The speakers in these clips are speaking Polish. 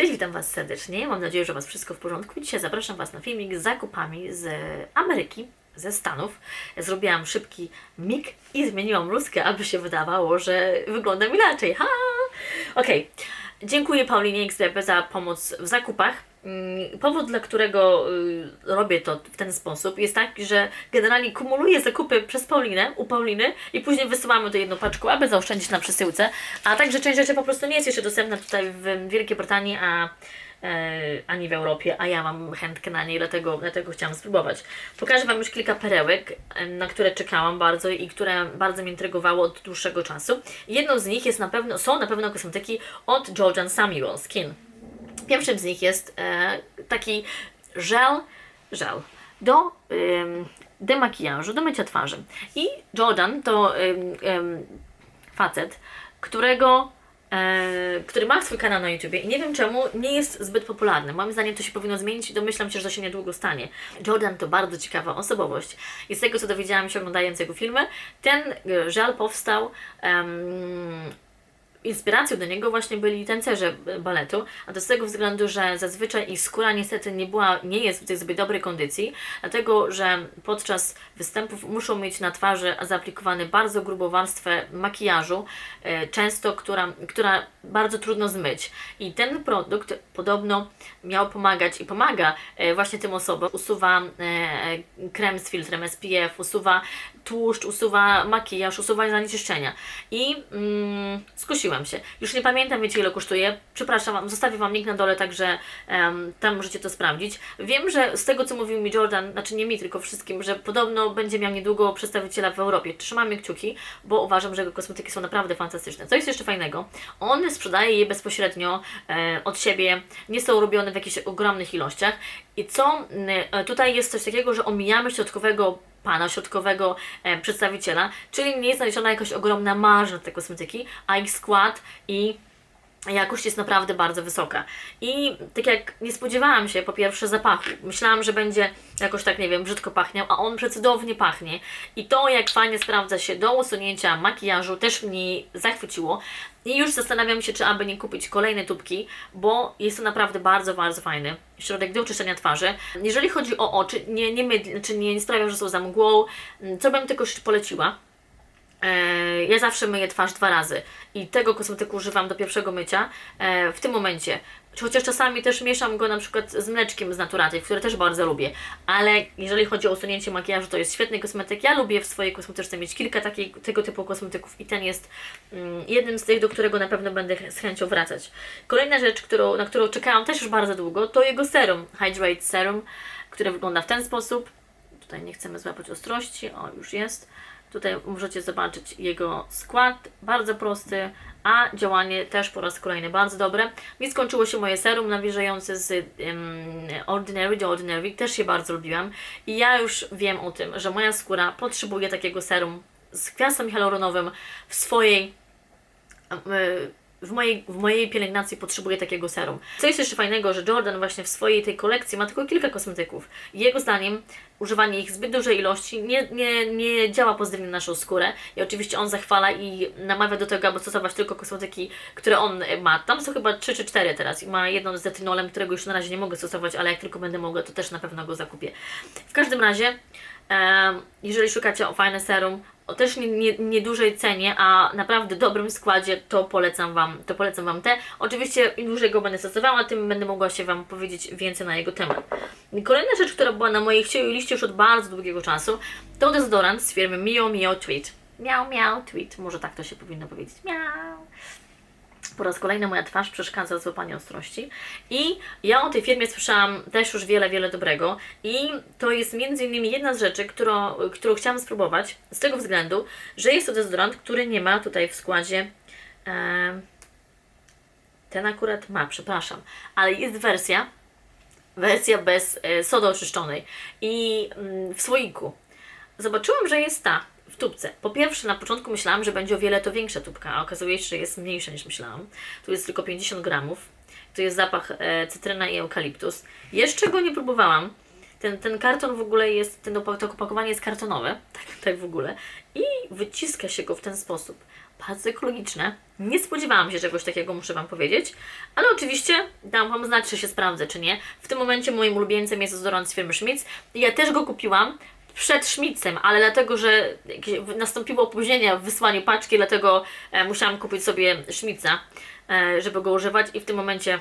Cześć, witam Was serdecznie. Mam nadzieję, że Was wszystko w porządku. Dzisiaj zapraszam Was na filmik z zakupami z Ameryki, ze Stanów. Zrobiłam szybki mig i zmieniłam bluzkę, aby się wydawało, że wyglądam inaczej. Ha! Okej. Dziękuję Paulinie XBP za pomoc w zakupach. Mm, Powód, dla którego y, robię to w ten sposób, jest taki, że generalnie kumuluję zakupy przez Paulinę, u Pauliny i później wysyłamy to jedną paczką, aby zaoszczędzić na przesyłce. A także część rzeczy po prostu nie jest jeszcze dostępna tutaj w Wielkiej Brytanii, a e, ani w Europie, a ja mam chętkę na niej, dlatego, dlatego chciałam spróbować. Pokażę Wam już kilka perełek, na które czekałam bardzo i które bardzo mnie intrygowały od dłuższego czasu. Jedną z nich jest na pewno, są na pewno kosmetyki od Georgian Samuel Skin. Pierwszym z nich jest e, taki żel, żel do demakijażu, do mycia twarzy. I Jordan to facet, którego e, który ma swój kanał na YouTubie i nie wiem czemu nie jest zbyt popularny. Moim zdaniem to się powinno zmienić i domyślam się, że to się niedługo stanie. Jordan to bardzo ciekawa osobowość i z tego co dowiedziałam się oglądając jego filmy, ten e, żel powstał em, inspiracją do niego właśnie byli tancerze baletu, a to z tego względu, że zazwyczaj ich skóra niestety nie była, nie jest w tej zbyt dobrej kondycji, dlatego, że podczas występów muszą mieć na twarzy zaaplikowane bardzo grubą warstwę makijażu, e, często, która, która bardzo trudno zmyć. I ten produkt podobno miał pomagać i pomaga e, właśnie tym osobom. Usuwa e, krem z filtrem SPF, usuwa tłuszcz, usuwa makijaż, usuwa zanieczyszczenia. I mm, skusiłam się. Już nie pamiętam, wiecie ile kosztuje. Przepraszam Wam, zostawię Wam link na dole, także em, tam możecie to sprawdzić. Wiem, że z tego, co mówił mi Jordan, znaczy nie mi, tylko wszystkim, że podobno będzie miał niedługo przedstawiciela w Europie. Trzymamy kciuki, bo uważam, że jego kosmetyki są naprawdę fantastyczne. Co jest jeszcze fajnego? On sprzedaje je bezpośrednio e, od siebie, nie są robione w jakichś ogromnych ilościach. I co e, tutaj jest coś takiego, że omijamy środkowego pana, środkowego e, przedstawiciela, czyli nie jest znaleziona jakaś ogromna marża na te kosmetyki, a ich skład i jakość jest naprawdę bardzo wysoka. I tak jak nie spodziewałam się po pierwsze zapachu, myślałam, że będzie jakoś tak, nie wiem, brzydko pachniał, a on przecudownie pachnie. I to, jak fajnie sprawdza się do usunięcia makijażu, też mnie zachwyciło. I już zastanawiam się, czy aby nie kupić kolejne tubki, bo jest to naprawdę bardzo, bardzo fajny środek do czyszczenia twarzy. Jeżeli chodzi o oczy, nie, nie, mydli, czy nie, sprawia, że są za mgłą, co bym tylko poleciła, ja zawsze myję twarz dwa razy i tego kosmetyku używam do pierwszego mycia e, w tym momencie. Chociaż czasami też mieszam go na przykład z mleczkiem z Naturaty, które też bardzo lubię. Ale jeżeli chodzi o usunięcie makijażu, to jest świetny kosmetyk. Ja lubię w swojej kosmetyczce mieć kilka takich, tego typu kosmetyków i ten jest mm, jednym z tych, do którego na pewno będę z chęcią wracać. Kolejna rzecz, którą, na którą czekałam też już bardzo długo, to jego serum, Hydrate Serum, które wygląda w ten sposób. Tutaj nie chcemy złapać ostrości, o już jest. Tutaj możecie zobaczyć jego skład, bardzo prosty, a działanie też po raz kolejny bardzo dobre. Mi skończyło się moje serum nawilżające z um, Ordinary do Ordinary, też się bardzo lubiłam i ja już wiem o tym, że moja skóra potrzebuje takiego serum z kwiasem hialuronowym w swojej w mojej, w mojej pielęgnacji potrzebuję takiego serum. Co jest jeszcze fajnego, że Jordan właśnie w swojej tej kolekcji ma tylko kilka kosmetyków. Jego zdaniem używanie ich zbyt dużej ilości nie, nie, nie działa pozytywnie na naszą skórę. I oczywiście on zachwala i namawia do tego, aby stosować tylko kosmetyki, które on ma. Tam są chyba 3 czy 4 teraz i ma jedną z etynolem, którego już na razie nie mogę stosować, ale jak tylko będę mogła, to też na pewno go zakupię. W każdym razie, jeżeli szukacie o fajne serum, o też niedużej nie, nie cenie, a naprawdę dobrym składzie, to polecam Wam, to polecam Wam te. Oczywiście im dłużej go będę stosowała, tym będę mogła się Wam powiedzieć więcej na jego temat. Kolejna rzecz, która była na mojej chciej liście już od bardzo długiego czasu, to dezodorant z firmy Mio Mio Tweet. Miał, miał, tweet. Może tak to się powinno powiedzieć. Miał po raz kolejny moja twarz przeszkadza w złapaniu ostrości. I ja o tej firmie słyszałam też już wiele, wiele dobrego. I to jest między innymi jedna z rzeczy, którą, którą chciałam spróbować, z tego względu, że jest to dezodorant, który nie ma tutaj w składzie. E, ten akurat ma, przepraszam, ale jest wersja, wersja bez e, sody oczyszczonej i mm, w słoiku. Zobaczyłam, że jest ta tubce. Po pierwsze, na początku myślałam, że będzie o wiele to większa tubka, a okazuje się, że jest mniejsza niż myślałam. Tu jest tylko 50 gramów. Tu jest zapach e, cytryna i eukaliptus. Jeszcze go nie próbowałam. Ten, ten karton w ogóle jest, ten, to opakowanie jest kartonowe, tak, tak w ogóle. I wyciska się go w ten sposób. bardzo ekologiczne. Nie spodziewałam się czegoś takiego, muszę Wam powiedzieć, ale oczywiście dam Wam znać, czy się sprawdzę, czy nie. W tym momencie moim ulubieńcem jest dezodorant z firmy Schmitz. Ja też go kupiłam przed Schmitzem, ale dlatego, że nastąpiło opóźnienie w wysłaniu paczki, dlatego e, musiałam kupić sobie Schmitza, e, żeby go używać i w tym momencie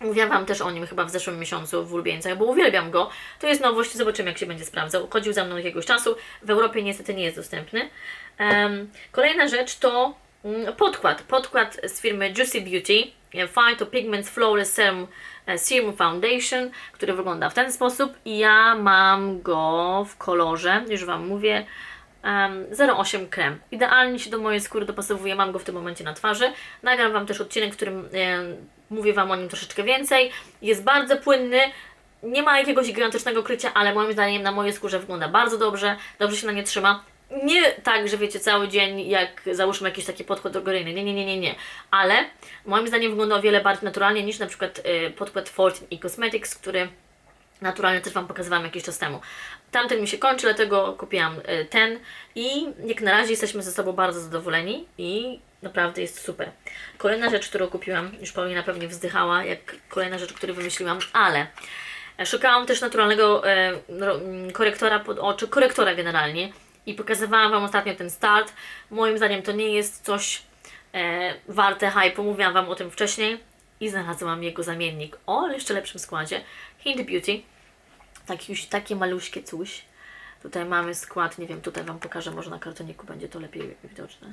Mówiłam Wam też o nim chyba w zeszłym miesiącu w ulubieńcach, bo uwielbiam go. To jest nowość, zobaczymy jak się będzie sprawdzał. Chodził za mną jakiegoś czasu, w Europie niestety nie jest dostępny. Kolejna rzecz to podkład. Podkład z firmy Juicy Beauty. e, Phyto Pigments Flawless Serum, e, Serum Foundation, który wygląda w ten sposób. I ja mam go w kolorze, już Wam mówię, um, 08 krem. Idealnie się do mojej skóry dopasowuje, mam go w tym momencie na twarzy. Nagram Wam też odcinek, w którym em, mówię Wam o nim troszeczkę więcej. Jest bardzo płynny, nie ma jakiegoś gigantycznego krycia, ale moim zdaniem na mojej skórze wygląda bardzo dobrze, dobrze się na nie trzyma. Nie tak, że wiecie, cały dzień jak załóżmy jakiś taki podkład drogeryjny, nie, nie, nie, nie, nie, ale moim zdaniem wygląda o wiele bardziej naturalnie niż na przykład y, podkład Fortin i Cosmetics, który naturalnie też Wam pokazywałam jakiś czas temu. Tamten mi się kończy, dlatego kupiłam y, ten i jak na razie jesteśmy ze sobą bardzo zadowoleni i naprawdę jest super. Kolejna rzecz, którą kupiłam, już Paulina pewnie wzdychała, jak kolejna rzecz, którą wymyśliłam, ale e, szukałam też naturalnego mm, korektora pod oczy, korektora generalnie i pokazywałam Wam ostatnio ten start. Moim zdaniem to nie jest coś e, warte hype, mówiłam Wam o tym wcześniej i znalazłam jego zamiennik o jeszcze lepszym składzie. Hint Beauty. Taki, już- takie maluśkie coś. Tutaj mamy skład, nie wiem, tutaj Wam pokażę, może na kartoniku będzie to lepiej widoczne.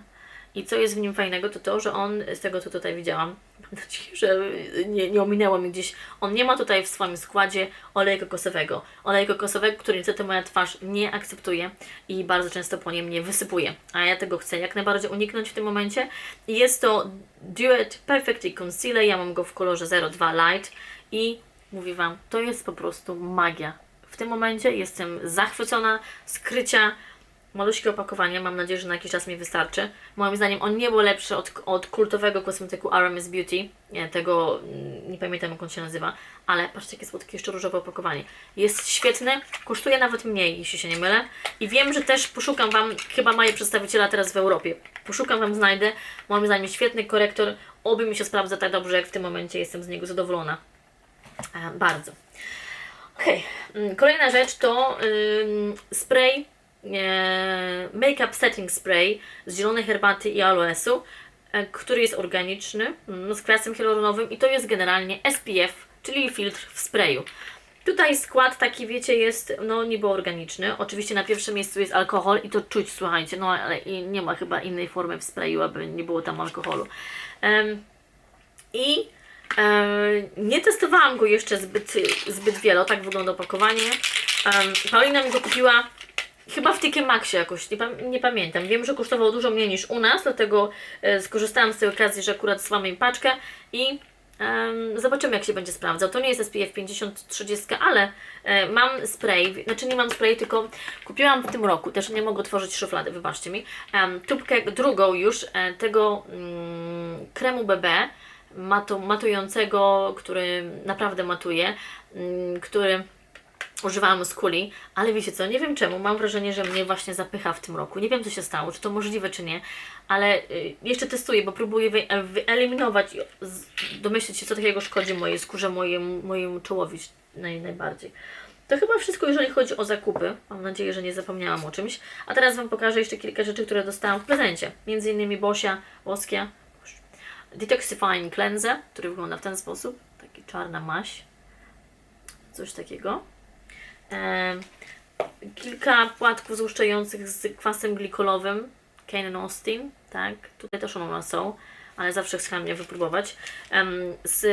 I co jest w nim fajnego, to to, że on, z tego co tutaj widziałam, że nie, nie ominęło mi gdzieś, on nie ma tutaj w swoim składzie oleju kokosowego. Olej kokosowego, który niestety moja twarz nie akceptuje i bardzo często po nim nie wysypuje. A ja tego chcę jak najbardziej uniknąć w tym momencie. Jest to Duet Perfectly Concealer, ja mam go w kolorze 02 Light i mówię Wam, to jest po prostu magia. W tym momencie jestem zachwycona skrycia Maluśkie opakowanie, mam nadzieję, że na jakiś czas mi wystarczy. Moim zdaniem on nie był lepszy od, od kultowego kosmetyku RMS Beauty, nie, tego mm, nie pamiętam jak on się nazywa, ale patrzcie jakie słodkie jeszcze różowe opakowanie. Jest świetny, kosztuje nawet mniej, jeśli się nie mylę. I wiem, że też poszukam Wam, chyba mają przedstawiciela teraz w Europie, poszukam Wam, znajdę. Moim zdaniem świetny korektor, oby mi się sprawdza tak dobrze, jak w tym momencie jestem z niego zadowolona. E, bardzo. Okej, mm, kolejna rzecz to ym, spray, make-up setting spray z zielonej herbaty i aloesu, e, który jest organiczny, mm, z kwasem hialuronowym i to jest generalnie SPF, czyli filtr w sprayu. Tutaj skład taki, wiecie, jest no niby organiczny. Oczywiście na pierwszym miejscu jest alkohol i to czuć, słuchajcie, no ale nie ma chyba innej formy w sprayu, aby nie było tam alkoholu. Em, I e, nie testowałam go jeszcze zbyt, zbyt wiele, tak wygląda opakowanie. Em, Paulina mi go kupiła chyba w TK Maxie jakoś, nie, nie pamiętam. Wiem, że kosztował dużo mniej niż u nas, dlatego e, skorzystałam z tej okazji, że akurat słamy im paczkę i zobaczymy jak się będzie sprawdzał. To nie jest SPF 50-30, ale e, mam spray, znaczy nie mam spray, tylko kupiłam w tym roku, też nie mogę otworzyć szuflady, wybaczcie mi, em, tubkę drugą już e, tego mm, kremu BB, matu, matującego, który naprawdę matuje, mm, który używałam z kuli, ale wiecie co, nie wiem czemu, mam wrażenie, że mnie właśnie zapycha w tym roku. Nie wiem co się stało, czy to możliwe, czy nie, ale y, jeszcze testuję, bo próbuję wy, wyeliminować, domyśleć się, co takiego szkodzi mojej skórze, mojemu, mojemu czołowi naj, najbardziej. To chyba wszystko, jeżeli chodzi o zakupy. Mam nadzieję, że nie zapomniałam o czymś. A teraz Wam pokażę jeszcze kilka rzeczy, które dostałam w prezencie. Między innymi Bosia, Woskia, Detoxifying Cleanser, który wygląda w ten sposób. Taki czarna maś. Coś takiego. Kilka płatków złuszczających z kwasem glikolowym Canon Austin, tak, tutaj też one u są, ale zawsze chciałam je wypróbować. Z,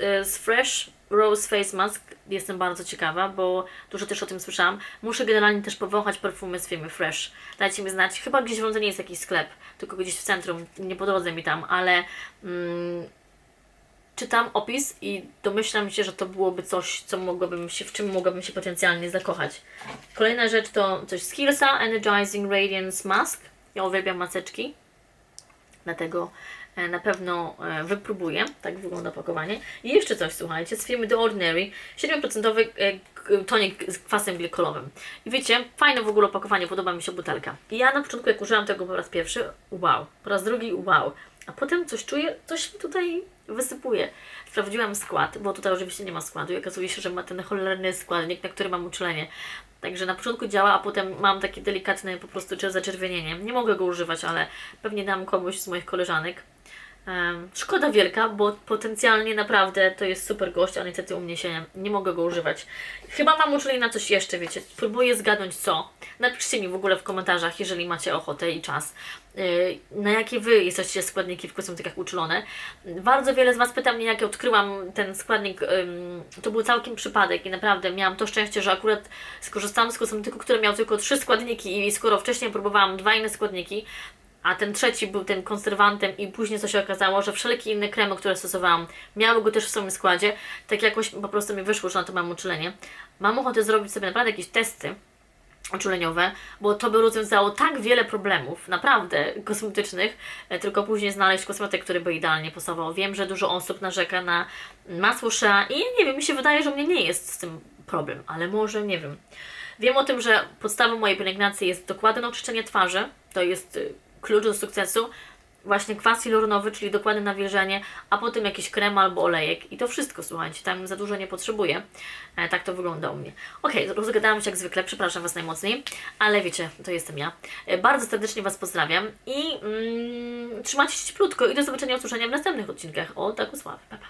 e, z Fresh Rose Face Mask jestem bardzo ciekawa, bo dużo też o tym słyszałam. Muszę generalnie też powąchać perfumy z firmy Fresh. Dajcie mi znać, chyba gdzieś w Londynie jest jakiś sklep, tylko gdzieś w centrum, nie po drodze mi tam, ale mm, czytam opis i domyślam się, że to byłoby coś, co mogłabym się, w czym mogłabym się potencjalnie zakochać. Kolejna rzecz to coś z Kiehlsa, Energizing Radiance Mask. Ja uwielbiam maseczki, dlatego e, na pewno e, wypróbuję. Tak wygląda opakowanie. I jeszcze coś, słuchajcie, z firmy The Ordinary. 7% e, tonik z kwasem glikolowym. I wiecie, fajne w ogóle opakowanie, podoba mi się butelka. I ja na początku, jak użyłam tego po raz pierwszy, wow. Po raz drugi, wow. A potem coś czuję, coś mi tutaj wysypuje. Sprawdziłam skład, bo tutaj oczywiście nie ma składu i okazuje się, że ma ten cholerny składnik, na który mam uczulenie. Także na początku działa, a potem mam takie delikatne po prostu cze- zaczerwienienie. Nie mogę go używać, ale pewnie dam komuś z moich koleżanek. Szkoda wielka, bo potencjalnie naprawdę to jest super gość, ale niestety u mnie się nie mogę go używać. Chyba mam uczulenie na coś jeszcze, wiecie. Próbuję zgadnąć co. Napiszcie mi w ogóle w komentarzach, jeżeli macie ochotę i czas. Yy, Na jakie Wy jesteście składniki w kosmetykach uczulone. Bardzo wiele z Was pyta mnie, jak ja odkryłam ten składnik. To był całkiem przypadek i naprawdę miałam to szczęście, że akurat skorzystałam z kosmetyku, który miał tylko trzy składniki i skoro wcześniej próbowałam dwa inne składniki, a ten trzeci był tym konserwantem i później co się okazało, że wszelkie inne kremy, które stosowałam, miały go też w swoim składzie, tak jakoś po prostu mi wyszło, że na to mam uczulenie. Mam ochotę zrobić sobie naprawdę jakieś testy uczuleniowe, bo to by rozwiązało tak wiele problemów, naprawdę kosmetycznych, e, tylko później znaleźć kosmetyk, który by idealnie pasował. Wiem, że dużo osób narzeka na masło Shea i nie wiem, mi się wydaje, że u mnie nie jest z tym problem, ale może, nie wiem. Wiem o tym, że podstawą mojej pielęgnacji jest dokładne oczyszczenie twarzy, to jest y, klucz do sukcesu, właśnie kwas hialuronowy, czyli dokładne nawilżenie, a potem jakiś krem albo olejek i to wszystko, słuchajcie, tam za dużo nie potrzebuję. E, tak to wygląda u mnie. Okej, rozgadałam się jak zwykle, przepraszam Was najmocniej, ale wiecie, to jestem ja. E, bardzo serdecznie Was pozdrawiam i mm, trzymajcie się cieplutko i do zobaczenia, usłyszenia w następnych odcinkach o Taku Sławy. Pa, pa.